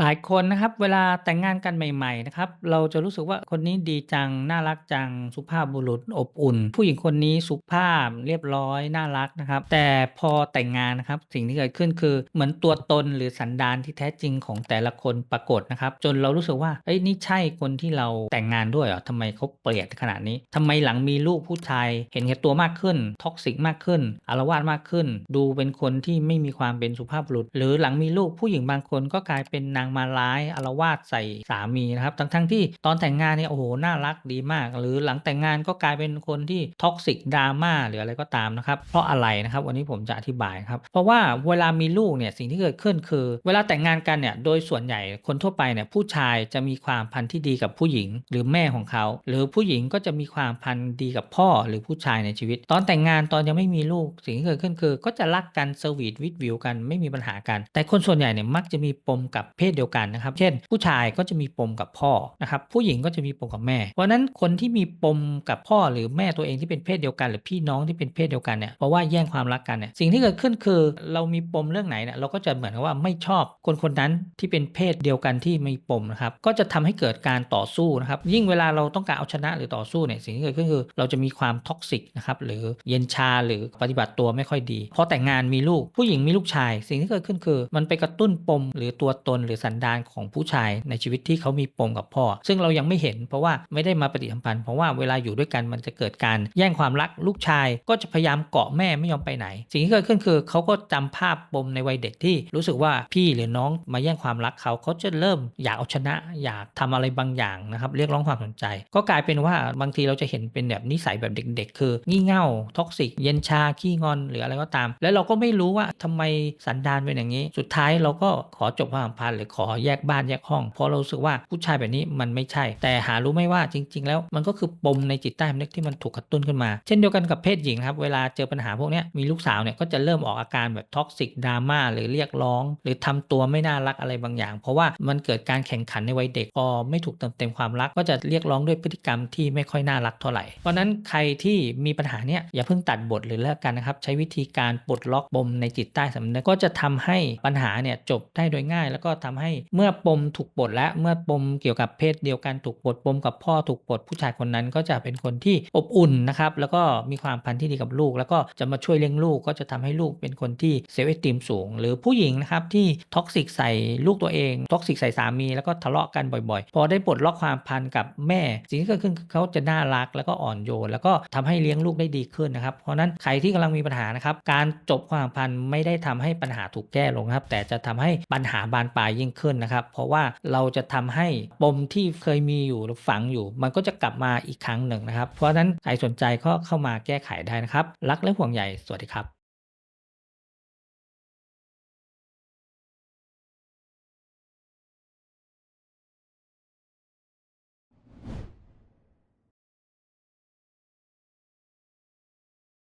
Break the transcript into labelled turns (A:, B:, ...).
A: หลายคนนะครับ เวลาแต่งงานกันใหม่ ๆ นะครับ เราจะรู้สึกว่าคนนี้ดีจัง น่ารักจัง สุภาพบุรุษอบอุ่น ผู้หญิงคนนี้สุภาพเรียบร้อย น่ารักนะครับ แต่พอแต่งงานนะครับ สิ่งที่เกิดขึ้นคือเหมือนตัวตนหรือสันดานที่แท้จริงของแต่ละคนปรากฏนะครับ จนเรารู้สึกว่าเอ้ยนี่ใช่คนที่เราแต่งงานด้วยเหรอทำไมเขาเปลี่ยนขนาดนี้ทำไมหลังมีลูกผู้ชาย เห็นแก่ตัวมากขึ้นท็อกซิกมากขึ้นอารวาสมากขึ้น ดูเป็นคนที่ไม่มีความเป็นสุภาพบุรุษ หรือหลังมีลูกผู้หญิงบางคนก็กลายเป็นนางมาร้ายอารวาสใส่สามีนะครับทั้งทั้งที่ตอนแต่งงานเนี่ยโอ้โหน่ารักดีมาก หรือหลังแต่งงานก็กลายเป็นคนที่ท็อกซิกดราม่าหรืออะไรก็ตามนะครับเพราะอะไรนะครับวันนี้ผมจะอธิบายครับเพราะว่าเวลามีลูกเนี่ยสิ่งที่เกิดขึ้นคือ เวลาแต่งงานกันเนี่ยโดยส่วนใหญ่คนทั่วไปเนี่ยผู้ชายจะมีความพันที่ดีกับผู้หญิง หรือแม่ของเขา หรือผู้หญิงก็จะมีความพันดีกับพ่อหรือผู้ชายในชีวิต ตอนแต่งงานตอนยังไม่มีลูกสิ่งที่เกิดขึ้นคือ ก็จะรักกันเซอร์วิสวิดวิวกันไม่มีปัญหากัน แต่คนส่วนใหญ่เนี่ยมักจะมีปมกับเพศเดียวกันนะครับ เช่น ผู้ชายก็จะมีปมกับพ่อนะครับผู้หญิงก็จะมีปมกับแม่ เพราะนั้นคนที่มีปมกับพ่อหรือแม่ตัวเองที่เป็นเพศเดียวกัน หรือพี่น้องที่เป็นเพศเดียวกันเนี่ยเพราะว่าแย่งความรักกันเนี่ยสิ่งที่เกิดขึ้นคือเรามีปมเรื่องไหนเนี่ยเราก็จะเหมือนกับว่าไม่ชอบคนคนนั้นที่เป็นเพศเดียวกันที่มีปมนะครับก็จะทำให้เกิดการต่อสู้นะครับยิ่งเวลาเราต้องการเอาชนะหรือต่อสู้เนี่ยสิ่งที่เกิดขึ้นคือเราจะมีความท็อกซิกนะครับหรือเย็นชาหรือปฏิบัติตัวไม่ค่อยดีพอแต่งงานมีลูกผู้หญิงมีลูกชาย สิ่งที่เกิดขึ้นคือ มันไปกระตุ้นปมหรือตัวตนหรือสันดานของผู้ชายในชีวิตที่เขามีปมกับพ่อ ซึ่งเรายังไม่เห็นเพราะว่าไม่ได้มาปฏิสัมพันธ์เพราะว่าเวลาอยู่ด้วยกันมันจะเกิดการแย่งความรักลูกชายก็จะพยายามเกาะแม่ไม่ยอมไปไหน สิ่งที่เกิดขึ้นคือเขาก็จำภาพปมในวัยเด็กที่รู้สึกว่าพี่หรือน้องมาแย่งความรักเขาเขาจะเริ่มอยากเอาชนะ อยากทำอะไรบางอย่างนะครับเรียกร้องความสนใจ ก็กลายเป็นว่าบางทีเราจะเห็นเป็นแบบนิสัยแบบเด็ก ๆ คืองี่เง่าท็อกซิกเย็นชาขี้งอนหรืออะไรก็ตาม แล้วเราก็ไม่รู้ว่าทำไมสันดานเป็นอย่างนี้ สุดท้ายเราก็ขอจบความสัมพันธ์หรือขอแยกบ้านแยกห้องเพราะเราสึกว่าผู้ชายแบบนี้มันไม่ใช่ แต่หารู้ไหม่ว่าจริง ๆ แล้วมันก็คือปมในจิตใต้สำนึกที่มันถูกกระตุ้นขึ้นมา เช่นเดียวกันกับเพศหญิงครับเวลาเจอปัญหาพวกนี้มีลูกสาวเนี่ยก็จะเริ่มออกอาการแบบท็อกซิกดราม่าหรือเรียกร้อง หรือทำตัวไม่น่ารักอะไรบางอย่าง เพราะว่ามันเกิดการแข่งขันในวัยเด็กพอไม่ถูกเติมเต็มความรัก ก็จะเรียกร้องด้วยพฤติกรรมที่ไม่ค่อยน่ารักเท่าไหร่เพราะนั้นใครที่มีปัญหาเนี่ยอย่าเพิ่งตัดบทหรือเลิกกันนะครับใช้วิธีการปลดล็อกปมในจิตใต้สำนึกก็จะทำให้ปัญหาเนี่ยจบได้โดยง่าย แล้วก็ทำให้เมื่อปมถูกปลดและเมื่อปมเกี่ยวกับเพศเดียวกันถูกปลดปมกับพ่อถูกปลดผู้ชายคนนั้นก็จะเป็นคนที่อบอุ่นนะครับแล้วก็มีความพันที่ดีกับลูก แล้วก็จะมาช่วยเลี้ยงลูกก็จะทำให้ลูกเป็นคนที่เซลล์เอติมสูง หรือผู้หญิงนะครับที่ท็อกซิกใส่ลูกตัวเองท็อกซิกใส่สามี แล้วก็ทะเลาะกันบ่อยๆ พอได้ปลดล็อกความพันกับแม่สิ่งที่เกิดขึ้นเขาจะน่ารักแล้วก็อ่อนโยน แล้วก็ทำให้เลี้ยงลูกได้ดีขึ้นนะครับเพราะนั้นใครที่กำลังมีปัญหานะครับการจบความพันไม่ได้ทำให้ปัญหาถูกแก้ลงครับแต่จะทำให้ปัญหาบานปลายยิ่งขึ้นนะครับ เพราะว่าเราจะทำให้ปมที่เคยมีอยู่หรือฝังอยู่ มันก็จะกลับมาอีกครั้งหนึ่งนะครับ เพราะฉะนั้นใครสนใจก็เข้ามาแก้ไขได้นะครับ รักและห่วงใยสวัสดีครับ